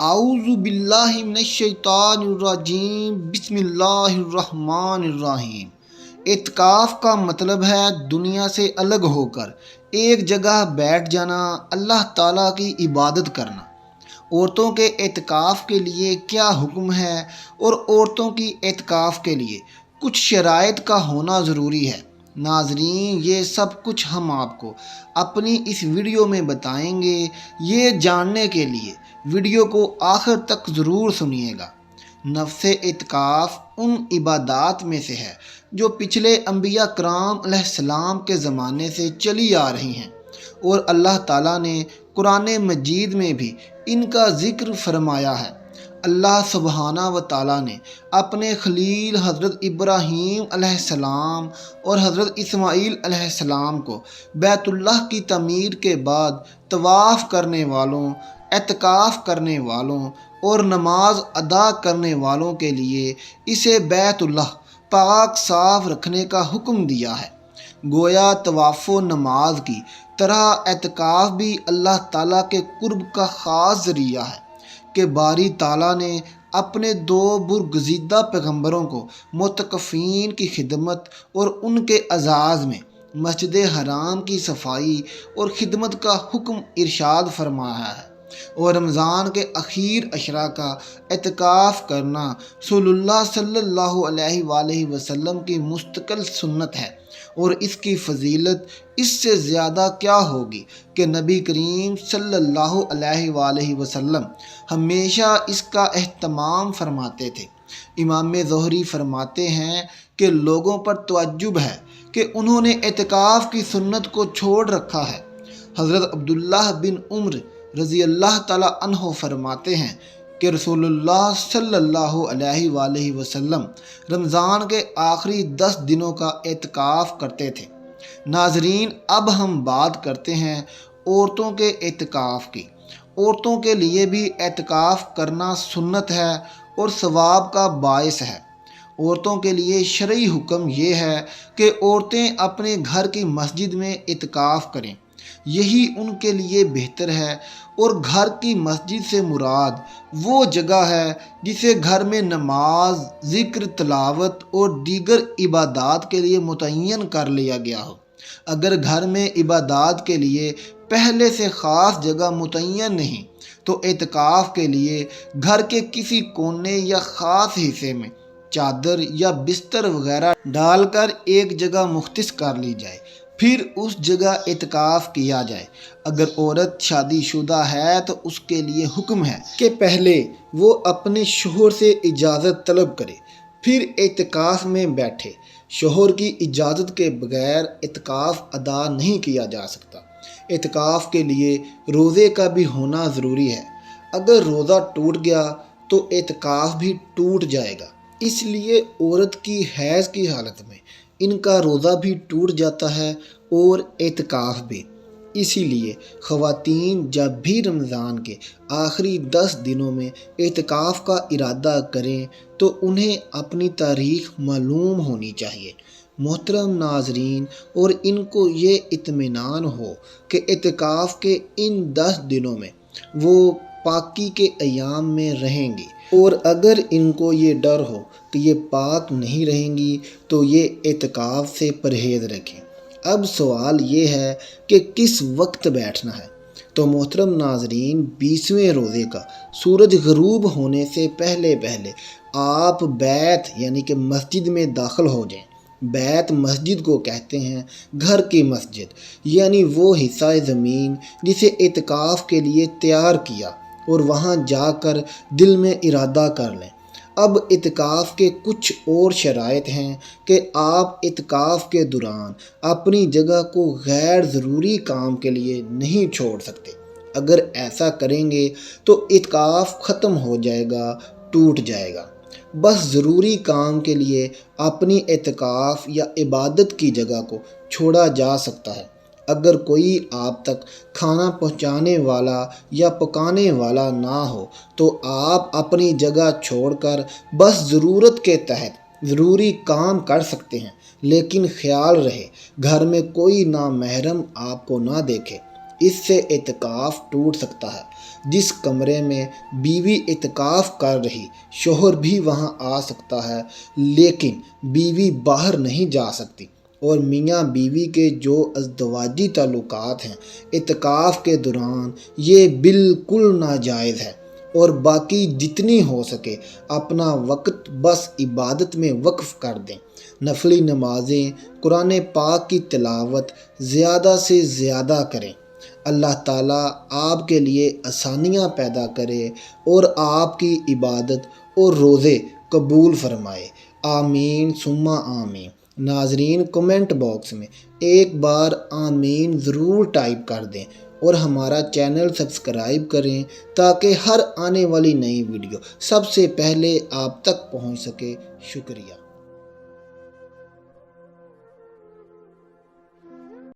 आउज़ुबिल्लाहिमिनश्शैतानिर्रजीम बिस्मिल्लाहिर्रहमानिर्रहीम। इतकाफ़ का मतलब है दुनिया से अलग होकर, एक जगह बैठ जाना, अल्लाह ताला की इबादत करना। औरतों के एतकाफ़ के लिए क्या हुक्म है? और औरतों की एतकाफ़ के लिए कुछ शराइत का होना ज़रूरी है। नाजरीन, ये सब कुछ हम आपको अपनी इस वीडियो में बताएँगे। ये जानने के लिए वीडियो को आखिर तक ज़रूर सुनिएगा। नफ्स इतकाफ़ उन इबादात में से है, जो पिछले अम्बिया कराम सलाम के ज़माने से चली आ रही हैं। और अल्लाह ताला ने कुरान मजीद में भी इनका ज़िक्र फरमाया है। अल्लाह सुबहाना व ताला ने अपने खलील हज़रत इब्राहीम सलाम और हज़रत इस्माईल सलाम को बैतुल्लाह की तमीर के बाद तवाफ़ करने वालों एतकाफ़ करने वालों और नमाज़ अदा करने वालों के लिए इसे बैतुल्लाह पाक साफ़ रखने का हुक्म दिया है। गोया तवाफ़ नमाज़ की तरह एतकाफ़ भी अल्लाह ताला के कुर्ब का ख़ास ज़रिया है कि बारी ताला ने अपने दो बुरगजीदा पैगम्बरों को मतकफ़ीन की खिदमत और उनके अजाज़ में मस्जिद हराम की सफ़ाई और ख़िदमत का हुक्म इरशाद फरमाया है। और रमज़ान के अखीर अशरा का एतकाफ़ करना सल्लल्लाहु अलैहि वसल्लम की मुस्तकिल सुन्नत है। और इसकी फजीलत इससे ज़्यादा क्या होगी कि नबी करीम सल्लल्लाहु अलैहि वसल्लम हमेशा इसका अहतमाम फरमाते थे। इमाम जहरी फरमाते हैं कि लोगों पर तजुब है कि उन्होंने एतकाफ़ की सुन्नत को छोड़ रखा है। हज़रत अब्दुल्ला बिन उम्र रज़ी अल्लाह अनहो फरमाते हैं कि रसूलुल्लाह सल्लल्लाहु अलैहि वसल्लम रमज़ान के आखिरी दस दिनों का एतकाफ़ करते थे। नाजरीन, अब हम बात करते हैं औरतों के एतकाफ़ की। औरतों के लिए भी एतकाफ़ करना सुन्नत है और सवाब का बायस है। औरतों के लिए शर्य हुक्म ये है कि औरतें अपने घर की मस्जिद में इतकाफ़ करें। यही उनके लिए बेहतर है। और घर की मस्जिद से मुराद, वो जगह है जिसे घर में नमाज़, ज़िक्र, तलावत और दीगर इबादात के लिए मुतन कर लिया गया हो। अगर घर में इबादात के लिए पहले से ख़ास जगह मुतन नहीं तो एतकाफ़ के लिए घर के किसी कोने या ख़ास हिस्से में चादर या बिस्तर वगैरह डालकर एक जगह मुख्त कर ली जाए। फिर उस जगह इतकाफ़ किया जाए। अगर औरत शादीशुदा है तो उसके लिए हुक्म है कि पहले वो अपने शोहर से इजाज़त तलब करे, फिर इतकाफ़ में बैठे। शोहर की इजाज़त के बगैर इतकाफ़ अदा नहीं किया जा सकता। इतकाफ़ के लिए रोज़े का भी होना ज़रूरी है। अगर रोज़ा टूट गया तो इतकाफ़ भी टूट जाएगा। इसलिए औरत की हैज़ की हालत में इनका रोज़ा भी टूट जाता है और एतकाफ़ भी। इसीलिए ख़वातीन जब भी रमज़ान के आखिरी दस दिनों में एतकाफ़ का इरादा करें तो उन्हें अपनी तारीख मालूम होनी चाहिए। मोहतरम नाजरीन, और इनको ये इतमान हो कि एतकाफ़ के इन दस दिनों में वो पाकी के अयाम में रहेंगी। और अगर इनको ये डर हो कि ये पाक नहीं रहेंगी तो ये एतकाफ़ से परहेज़ रखें। अब सवाल ये है कि किस वक्त बैठना है? तो मोहतरम नाजरीन, बीसवें रोज़े का सूरज गरूब होने से पहले पहले आप बैत, यानी कि मस्जिद में दाखिल हो जाएँ। बैत मस्जिद को कहते हैं घर की मस्जिद, यानी वो हिस्सा ज़मीन जिसे इतकाफ़ के लिए तैयार किया और वहाँ जाकर दिल में इरादा कर लें। अब इतकाफ़ के कुछ और शराइत हैं कि आप इतकाफ़ के दौरान अपनी जगह को गैर ज़रूरी काम के लिए नहीं छोड़ सकते। अगर ऐसा करेंगे तो इतकाफ़ ख़त्म हो जाएगा, टूट जाएगा। बस ज़रूरी काम के लिए अपनी एतकाफ़ या इबादत की जगह को छोड़ा जा सकता है। अगर कोई आप तक खाना पहुँचाने वाला या पकाने वाला ना हो तो आप अपनी जगह छोड़कर बस ज़रूरत के तहत ज़रूरी काम कर सकते हैं। लेकिन ख्याल रहे, घर में कोई ना महरम आपको ना देखे। इससे इतकाफ़ टूट सकता है। जिस कमरे में बीवी इतकाफ़ कर रही, शोहर भी वहाँ आ सकता है, लेकिन बीवी बाहर नहीं जा सकती। और मियाँ बीवी के जो अजदवाजी ताल्लुकात हैं इतकाफ़ के दौरान ये बिल्कुल नाजायज़ है। और बाकी जितनी हो सके अपना वक्त बस इबादत में वक्फ कर दें। नफली नमाजें, कुरान पाक की तलावत ज़्यादा से ज़्यादा करें। अल्लाह ताला आपके लिए आसानियाँ पैदा करे और आपकी इबादत और रोज़े कबूल फरमाए। आमीन, सुम्मा आमीन। नाजरीन कमेंट बॉक्स में एक बार आमीन ज़रूर टाइप कर दें और हमारा चैनल सब्सक्राइब करें ताकि हर आने वाली नई वीडियो सबसे पहले आप तक पहुँच सके। शुक्रिया।